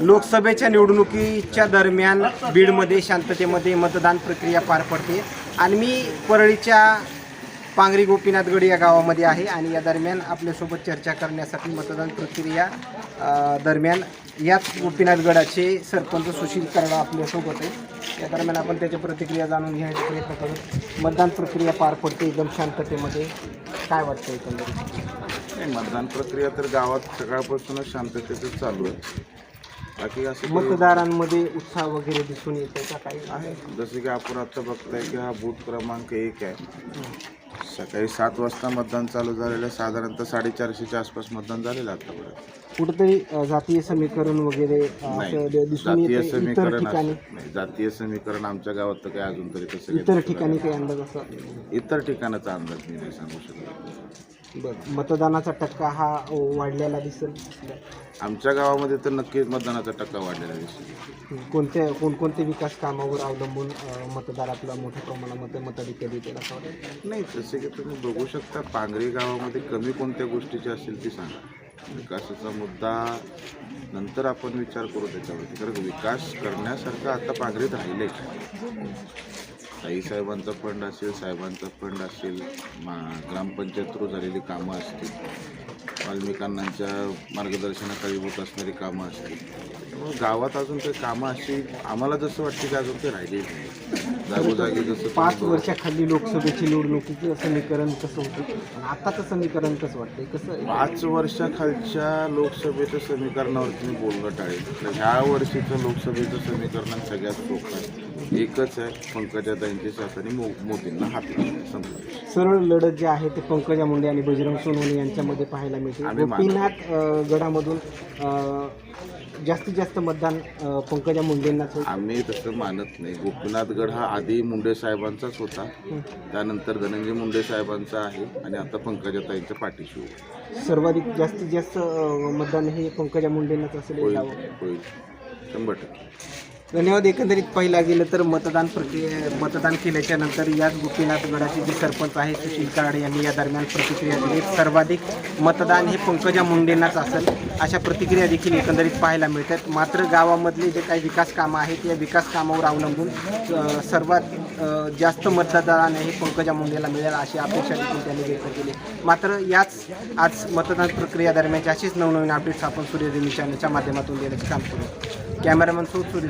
लोकसभेच्या निवडणुकीच्या दरम्यान बीडमध्ये शांततेमध्ये मतदान प्रक्रिया पार पडते. आणि मी परळीच्या पांगरी गोपीनाथगड या गावामध्ये आहे आणि या दरम्यान आपल्यासोबत चर्चा करण्यासाठी मतदान प्रक्रिया दरम्यान याच गोपीनाथगडाचे सरपंच सुशील करडा आपल्यासोबत आहे या दरम्यान आपण त्याच्या प्रतिक्रिया जाणून घेण्याचा प्रयत्न करू. मतदान प्रक्रिया पार पडते एकदम शांततेमध्ये. काय वाटतं एकंदरीत? नाही मतदान प्रक्रिया तर गावात सकाळपासूनच शांततेतच चालू आहे. बाकी असं मतदारांमध्ये उत्साह वगैरे दिसून येतो का काही? आहे. जसं की आपण आता बघताय की हा बूथ क्रमांक एक आहे. सकाळी सात वाजता मतदान चालू झालेलं आहे. साधारणतः साडेचारशेच्या आसपास मतदान झालेलं आहे आतापर्यंत. कुठेतरी अ, जातीय समीकरण वगैरे अ, नाही असं दि- दिसून जातीय येतं इतर समीकरण ठिकाणी? असं- नाही. जातीय समीकरण आमच्या गावात तर काही अजून तरी तसं काही इतर ठिकाणी काही अंदाज असं? नाही. इतर ठिकाणाचा अंदाज मी नाही सांगू शकत. बरं. मतदानाचा टक्का हा वाढलेला दिसेल. आमच्या गावामध्ये तर नक्कीच मतदानाचा टक्का वाढलेला दिसतो कोणत्या कोणकोणते विकास कामावर अवलंबून अ, मतदार आपला मोठ्या प्रमाणामध्ये मताधिक्य देतील असं वाटतं? नाही जसे की तुम्ही बघू शकता पांगरी गावामध्ये कमी कोणत्या गोष्टीची असेल ती सांगा. विकासाचा मुद्दा नंतर आपण विचार करू त्याच्यावरती. कारण विकास करण्यासारखं आता पांगरीत राहिले आई साहेबांचा फंड असेल साहेबांचा फंड असेल मा ग्रामपंचायत थ्रू झालेली कामं असतील. वाल्मिकांच्या मार्गदर्शनाखाली होत असणारी कामं असतील. त्यामुळे गावात अजून काही कामं अशी आम्हाला जसं वाटतं की अजून ते राहिलेली नाही. जागोजागी जसं पाच वर्षाखाली लोकसभेची निवडणुकीचं समीकरण कसं होतं? आताचं समीकरण कसं वाटतंय? कसं? पाच वर्षाखालच्या लोकसभेच्या समीकरणावरती मी बोलणं टाळेल. तर ह्या वर्षीचं लोकसभेचं समीकरण सगळ्यात सोपं आहे. एकच आहे पंकजाताईंची शासन मो मोदींना हात लावणे सरळ लढत जे आहे ते पंकजा मुंडे आणि बजरंग सोनवणे यांच्यामध्ये पाहायला मिळते आम्ही मानतो. गोपीनाथ अ, गडामधून अ, जास्तीत जास्त मतदान अ, पंकजा मुंडेंनाच होईल आम्ही तसं मानत नाही गोपीनाथगड हा आधी मुंडे साहेबांचाच होता त्यानंतर धनंजय मुंडे साहेबांचा आहे आणि आता पंकजाताईंच्या पाठीशी उभा. सर्वाधिक जास्तीत जास्त अ, मतदान हे पंकजा मुंडेंनाच असेल होईल. होईल शंभर टक्के धन्यवाद. एकंदरीत पाहिला गेलं तर मतदान प्रक्रिया मतदान केल्याच्यानंतर याच गोपीनाथगडाचे जे सरपंच आहे सुशील कराडे यांनी या दरम्यान प्रतिक्रिया दिली. सर्वाधिक मतदान हे पंकजा मुंडेंनाच असेल अशा प्रतिक्रिया देखील एकंदरीत पाहायला मिळतात. मात्र गावामधले जे काही विकास कामं आहेत या विकास कामावर अवलंबून सर्वात जास्त मतदान हे पंकजा मुंडेला मिळेल अशी अपेक्षा देखील त्यांनी व्यक्त केली. मात्र याच आज मतदान प्रक्रिया दरम्यान अशीच नवनवीन अपडेट्स आपण सूर्यदेवी चॅनलच्या माध्यमातून देण्याचे काम करू. कॅमेरामन सूर्य